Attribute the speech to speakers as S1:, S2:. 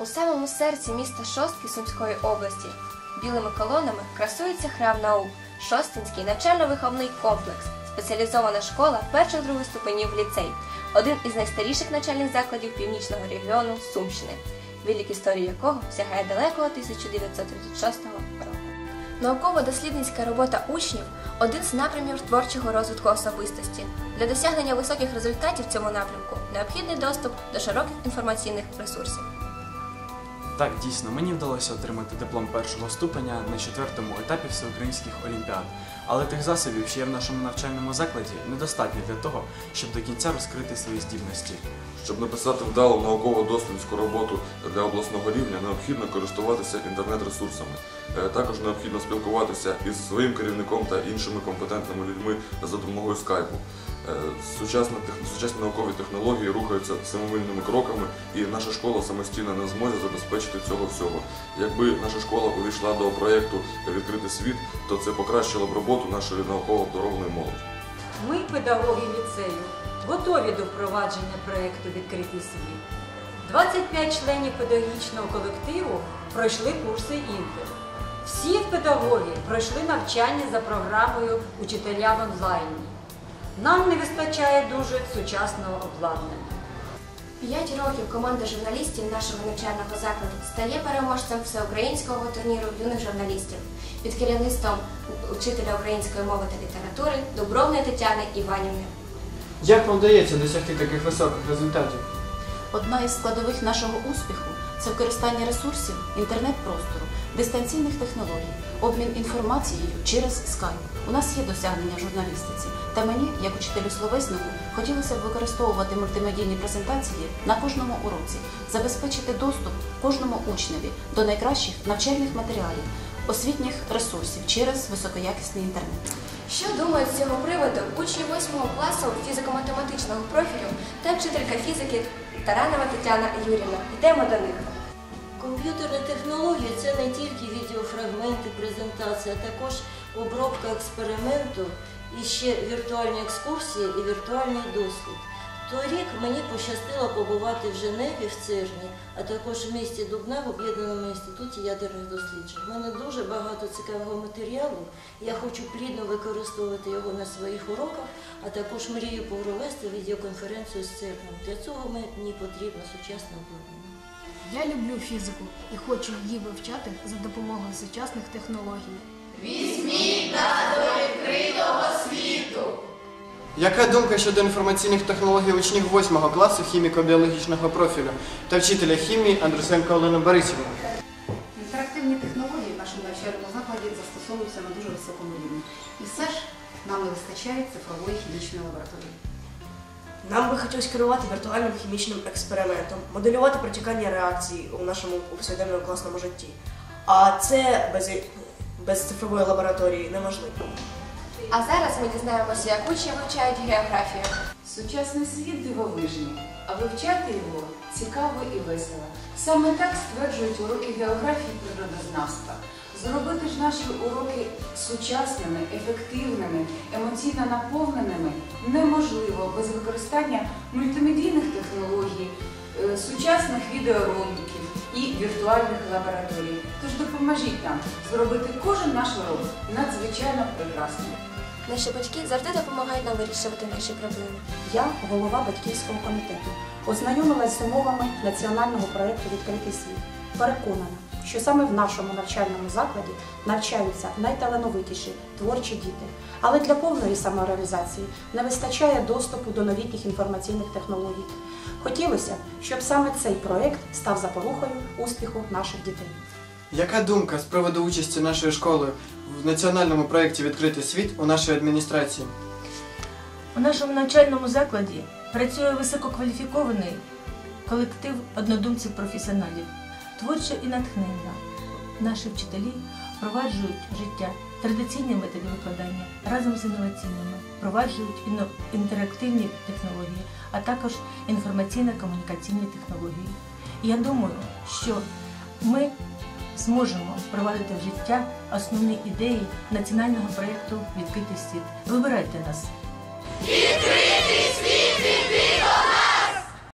S1: У самому серці міста Шостки Сумської області білими колонами красується храм наук, Шостинський навчально-виховний комплекс, спеціалізована школа перших других ступенів ліцей, один із найстаріших навчальних закладів північного регіону Сумщини, відлік історії якого сягає далекого 1936 року. Науково-дослідницька робота учнів один з напрямів творчого розвитку особистості. Для досягнення високих результатів в цьому напрямку необхідний доступ до широких інформаційних ресурсів.
S2: Так, дійсно, мені вдалося отримати диплом першого ступеня на четвертому етапі всеукраїнських олімпіад. Але тих засобів, що є в нашому навчальному закладі, недостатньо для того, щоб до кінця розкрити свої здібності.
S3: Щоб написати вдалу науково-дослідницьку роботу для обласного рівня, необхідно користуватися інтернет-ресурсами. Е, Також необхідно спілкуватися із своїм керівником та іншими компетентними людьми за допомогою скайпу. Е, Сучасні, сучасні наукові технології рухаються семимильними кроками, і наша школа самостійно не в змозі забезпечити цього всього. Якби наша школа увійшла до проєкту Відкритий світ, то це покращило б роботу нашої науково-обдарованої молоді.
S4: Ми, педагоги ліцею, готові до впровадження проєкту Відкритий світ. 25 членів педагогічного колективу пройшли курси Інтер. Всі педагоги пройшли навчання за програмою Учителя в онлайні. Нам не вистачає дуже сучасного обладнання.
S1: П'ять років команда журналістів нашого навчального закладу стає переможцем всеукраїнського турніру юних журналістів під керівництвом учителя української мови та літератури Дубровної Тетяни Іванівни.
S5: Як вам вдається досягти таких високих результатів?
S6: Одна із складових нашого успіху це використання ресурсів інтернет-простору, дистанційних технологій, обмін інформацією через скайп. У нас є досягнення в журналістиці, та мені, як учителю словеснику, хотілося б використовувати мультимедійні презентації на кожному уроці, забезпечити доступ кожному учневі до найкращих навчальних матеріалів, освітніх ресурсів через високоякісний інтернет.
S1: Що думають з цього приводу учні 8 класу фізико-математичного профілю та вчителька фізики Таранова Тетяна Юрівна? Йдемо до них.
S7: Комп'ютерні технології це не тільки відеофрагменти, презентація, а також обробка експерименту і ще віртуальні екскурсії і віртуальний досвід. Торік мені пощастило побувати в Женеві в ЦЕРНі, а також в місті Дубна в Об'єднаному інституті ядерних досліджень. У мене дуже багато цікавого матеріалу. Я хочу плідно використовувати його на своїх уроках, а також мрію провести відеоконференцію з ЦЕРНом. Для цього мені потрібно сучасне обладнання.
S8: Я люблю фізику і хочу її вивчати за допомогою сучасних технологій.
S5: Яка думка щодо інформаційних технологій учнів 8 класу хіміко-біологічного профілю та вчителя хімії Андрусенко Олени Борисівни?
S9: Інтерактивні технології в нашому навчальному закладі застосовуються на дуже високому рівні. І все ж нам не вистачає цифрової хімічної лабораторії.
S10: Нам би хотілося керувати віртуальним хімічним експериментом, моделювати протікання реакцій у нашому повсякденному класному житті. А це без, без цифрової лабораторії неможливо.
S1: А зараз ми дізнаємося, як учні вивчають географію.
S11: Сучасний світ дивовижний, а вивчати його цікаво і весело. Саме так стверджують уроки географії і природознавства. Зробити ж наші уроки сучасними, ефективними, емоційно наповненими неможливо без використання мультимедійних технологій, е, сучасних відеороликів і віртуальних лабораторій. Тож допоможіть нам зробити кожен наш урок надзвичайно прекрасним.
S1: Наші батьки завжди допомагають нам вирішувати наші проблеми.
S12: Я, голова батьківського комітету, Ознайомилася з умовами національного проєкту Відкритий світ. Переконана, що саме в нашому навчальному закладі навчаються найталановитіші творчі діти. Але для повної самореалізації не вистачає доступу до новітніх інформаційних технологій. Хотілося, щоб саме цей проєкт став запорукою успіху наших дітей.
S5: Яка думка з приводу участі нашої школи в національному проєкті Відкритий світ у нашій адміністрації?
S13: У нашому навчальному закладі працює висококваліфікований колектив однодумців-професіоналів, творчо і натхненно. Наші вчителі впроваджують життя традиційні методи викладання разом з інноваційними, впроваджують інтерактивні технології, а також інформаційно-комунікаційні технології. Я думаю, що ми зможемо впровадити в життя основні ідеї національного проєкту Відкритий світ. Вибирайте нас!